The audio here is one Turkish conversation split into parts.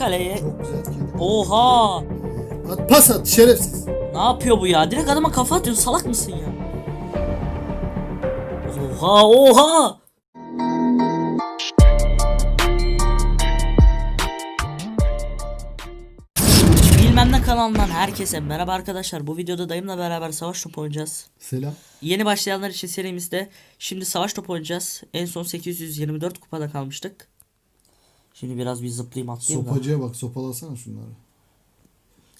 Kaleye. Çok güzel. Oha! At pas at şerefsiz. Ne yapıyor bu ya? Direkt adama kafa atıyorsun. Salak mısın ya? Oha oha! Bilmem ne kanalından herkese merhaba arkadaşlar. Bu videoda dayımla beraber savaş topu oynayacağız. Selam. Yeni başlayanlar için serimizde şimdi savaş topu oynayacağız. En son 824 kupada kalmıştık. Şimdi biraz bir zıplayayım atlayayım da. Sopacıya bak sopalasana şunları.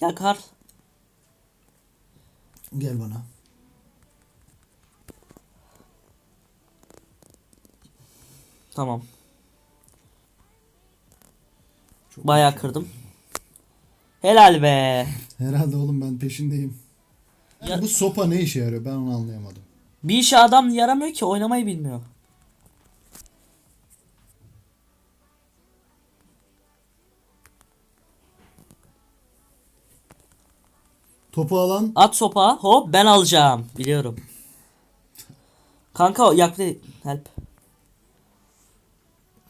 Ya Karl. Gel bana. Tamam. Çok Bayağı kırdım. Helal be. Herhalde oğlum ben peşindeyim. Ya- Bu sopa ne işe yarıyor ben onu anlayamadım. Bir işe adam yaramıyor ki oynamayı bilmiyor. Topu alan At sopa hop ben alacağım. Biliyorum. Kanka yaklı help.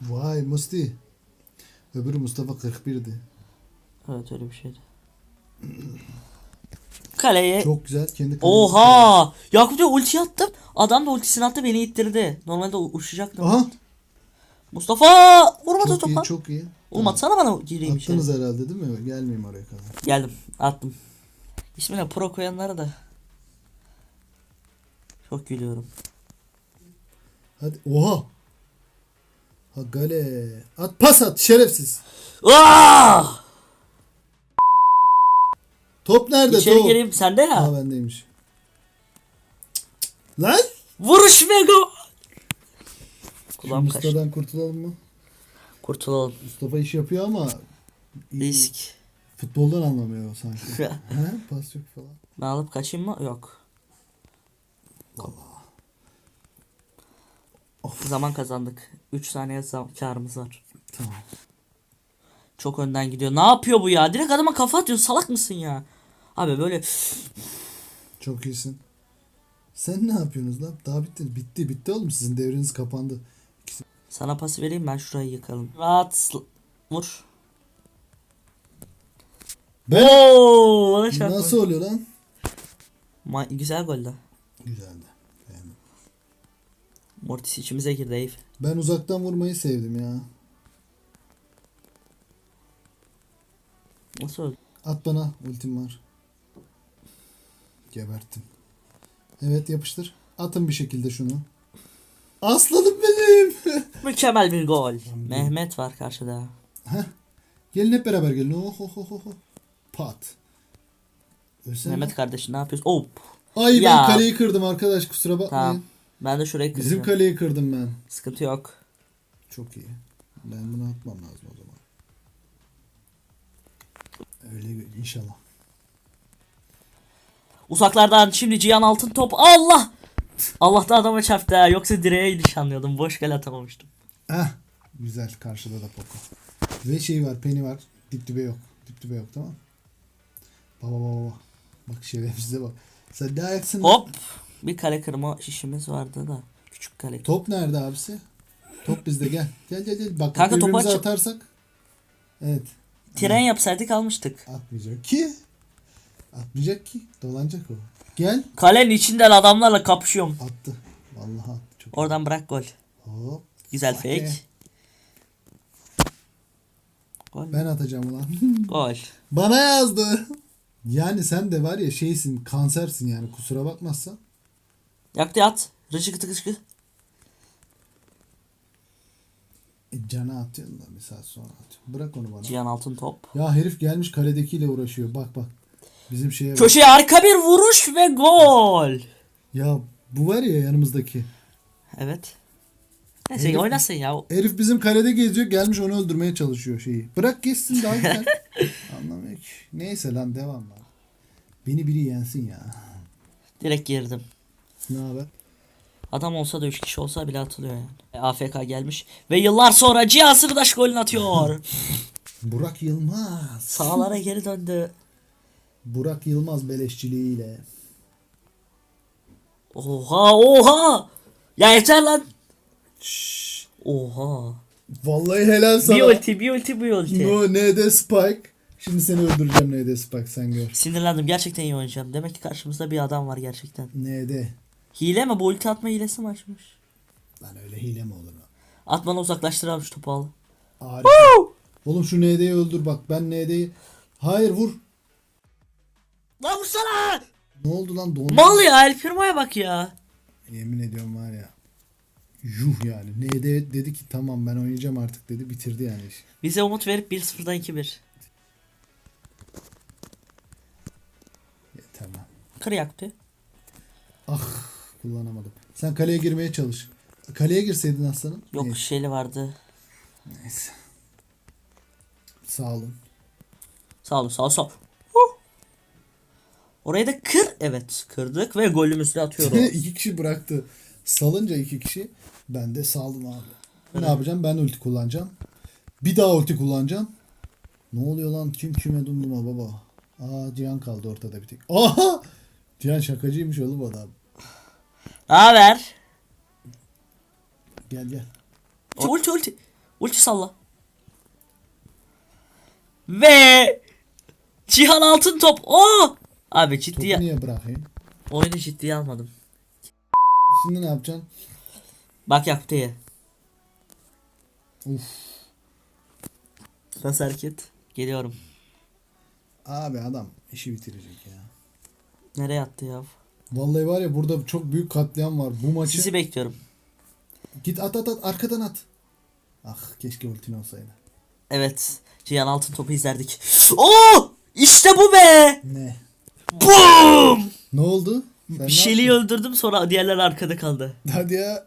vay Musti. Öbürü Mustafa 41'di. Evet öyle bir şeydi. Kaleye. Çok güzel kendi kalesi. Oha! Yakup diyor ulti attım. Adam da ultisini attı beni ittirdi. Normalde u- uçacaktım. Aha. Mustafa! Vurma Çok topa. iyi çok iyi. Oğlum atsana bana gireyim içeri. Attınız herhalde değil mi? Gelmeyeyim oraya kadar. Geldim. Attım. İsmine pro koyanlara da. Çok gülüyorum. Hadi oha. Ha gale. At pas at şerefsiz. Aa! Top nerede İçeri top? gireyim sende ya. Ha bendeymiş. Lan. Vuruş. Şu Kulağım kaçtı. Mustafa'dan kurtulalım mı? Kurtulalım. Mustafa iş yapıyor ama iyi. Risk. Futboldan anlamıyor sanki. He? Pas yok falan. ben alıp kaçayım mı? Yok. Zaman kazandık. 3 saniye zam karımız var. Tamam. Çok önden gidiyor. Ne yapıyor bu ya? Direkt adama kafa atıyorsun. Salak mısın ya? Abi böyle Çok iyisin. Sen ne yapıyorsunuz lan? Daha bitti. Bitti bitti oğlum sizin devriniz kapandı. sana pası vereyim ben şurayı yıkalım. Rahat sl- vur. Oo, bana çarpma. nasıl oluyor lan? Ma- güzel gol de. Güzeldi. Beğendim. Mortis içimize girdi Eyüp. Ben uzaktan vurmayı sevdim ya. Nasıl öldü? At bana ultim var. Geberttim. Evet yapıştır. Atın bir şekilde şunu. Aslanım benim. Mükemmel bir gol. Mehmet var karşıda. gelin hep beraber gelin. Oh oh oh oh. Pat. Ölsene. Mehmet kardeşim ne yapıyorsun? Hop. Ay Ya. ben kaleyi kırdım arkadaş kusura bakmayın. Tamam. Ben de şurayı Bizim kıracağım. kaleyi kırdım ben. Sıkıntı yok. Çok iyi. Ben bunu atmam lazım o zaman. Öyle gö- inşallah. Uzaklardan şimdi Cihan Altın top. Allah! Allah da adama çarptı ha. Yoksa direğe nişanlıyordum. Boş gel atamamıştım. Ah güzel karşıda da Poco. Ve şey var Penny var. Dip dibe yok. Dip dibe yok tamam. Baba baba baba. Bak şerefsize bak. Sen ne ayaksın? Hop. Bir kale kırma şişimiz vardı da. Küçük kale. Top nerede abisi? Top bizde gel. Gel gel gel. Bak Kanka topu açıp- atarsak. Evet. Tren yapsaydık almıştık. Atmayacak ki. Atmayacak ki. Dolanacak o. Gel. Kalenin içinden adamlarla kapışıyorum. Attı. Vallahi attı. Çok Oradan bırak gol. Hop. Güzel Hadi. fake. Gol. Ben atacağım ulan. Gol. Bana yazdı. Yani sen de var ya şeysin kansersin yani kusura bakmazsan. Yaktı at. Rıçıkı tıkı tıkı. E, cana atıyorsun da bir saat sonra atıyor. Bırak onu bana. Cihan Altın top. Ya herif gelmiş kaledekiyle uğraşıyor. Bak bak. Bizim şeye bak. Köşeye arka bir vuruş ve gol. Ya bu var ya yanımızdaki. Evet. Neyse Herif- oynasın ya. Herif bizim kalede geziyor gelmiş onu öldürmeye çalışıyor şeyi. Bırak geçsin daha güzel. Anlamıyor ki. Neyse lan devam lan. Beni biri yensin ya. Direkt girdim. Ne haber? Adam olsa da 3 kişi olsa bile atılıyor yani. E, AFK gelmiş. Ve yıllar sonra Cihan Sırdaş golünü atıyor. Burak Yılmaz. Sağlara geri döndü. Burak Yılmaz beleşçiliğiyle. Oha oha. Ya yeter lan. Şşş. Oha. Vallahi helal sana. Bir ulti bir ulti bir ulti. No ND Spike. Şimdi seni öldüreceğim ND Spike sen gör. Sinirlendim gerçekten iyi oynayacağım. Demek ki karşımızda bir adam var gerçekten. ND. Hile mi bu ulti atma hilesi mi açmış? Lan öyle hile mi olur mu? Atmanı uzaklaştıralım şu topu al. Harika. Oğlum şu ND'yi öldür bak ben ND'yi. Hayır vur. Lan vursana! Ne oldu lan dondu. Mal ya El Primo'ya bak ya. Yemin ediyorum var ya. Yuh yani. ND dedi ki tamam ben oynayacağım artık dedi bitirdi yani işi. Bize umut verip 1-0'dan 2-1. Yeter lan. Kır yaktı. Ah kullanamadım. Sen kaleye girmeye çalış. Kaleye girseydin aslanım. Yok Neyse. şeyli vardı. Neyse. Sağ olun. Sağ olun sağ ol sağ ol. Orayı da kır. Evet kırdık ve golümüzü de atıyoruz. iki kişi bıraktı. Salınca iki kişi. Ben de saldım abi. Ne yapacağım? Ben ulti kullanacağım. Bir daha ulti kullanacağım. Ne oluyor lan? Kim kime dumduma baba? Aa Cihan kaldı ortada bir tek. Aha! Cihan şakacıymış oğlum adam. Haber? Gel gel. Ulti ulti ulti. Salla. Ve Cihan Altın Top. Oo! Abi Topu ciddiye niye bırakayım? oyunu ciddiye almadım. Şimdi ne yapacaksın? Bak yaptı ya. Uf. Nasıl hareket? Geliyorum. Abi adam işi bitirecek ya. Nereye attı ya? Vallahi var ya burada çok büyük katliam var. Bu maçı Sizi bekliyorum. git at at at arkadan at. Ah keşke ultin olsaydı. Evet. Cihan Altın Top'u izlerdik. Oo! İşte bu be! Ne? Boom! Ne oldu? Sen Bir şeyliği öldürdüm sonra diğerler arkada kaldı. Hadi ya.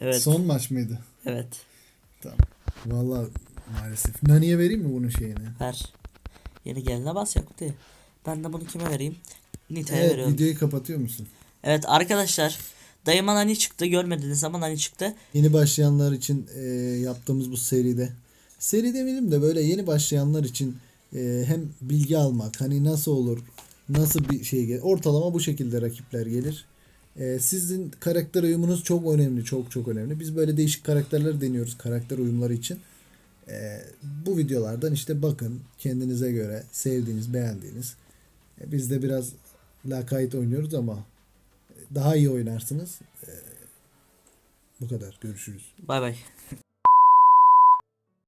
Evet. Son maç mıydı? Evet. Tamam. Vallahi maalesef. Nani'ye vereyim mi bunun şeyini? Ver. Yeni geline bas Yakut'u. Ben de bunu kime vereyim? Nita'ya Evet veriyorum. videoyu kapatıyor musun? Evet arkadaşlar. Dayıma Nani çıktı. Görmediğiniz zaman Nani çıktı. Yeni başlayanlar için e, yaptığımız bu seride. Seri demeyelim de böyle yeni başlayanlar için e, hem bilgi almak hani nasıl olur nasıl bir şey gelir. Ortalama bu şekilde rakipler gelir. E, sizin karakter uyumunuz çok önemli. Çok çok önemli. Biz böyle değişik karakterler deniyoruz karakter uyumları için. E, bu videolardan işte bakın kendinize göre sevdiğiniz beğendiğiniz. E, biz de biraz lakayt oynuyoruz ama daha iyi oynarsınız. E, bu kadar. Görüşürüz. Bay bay.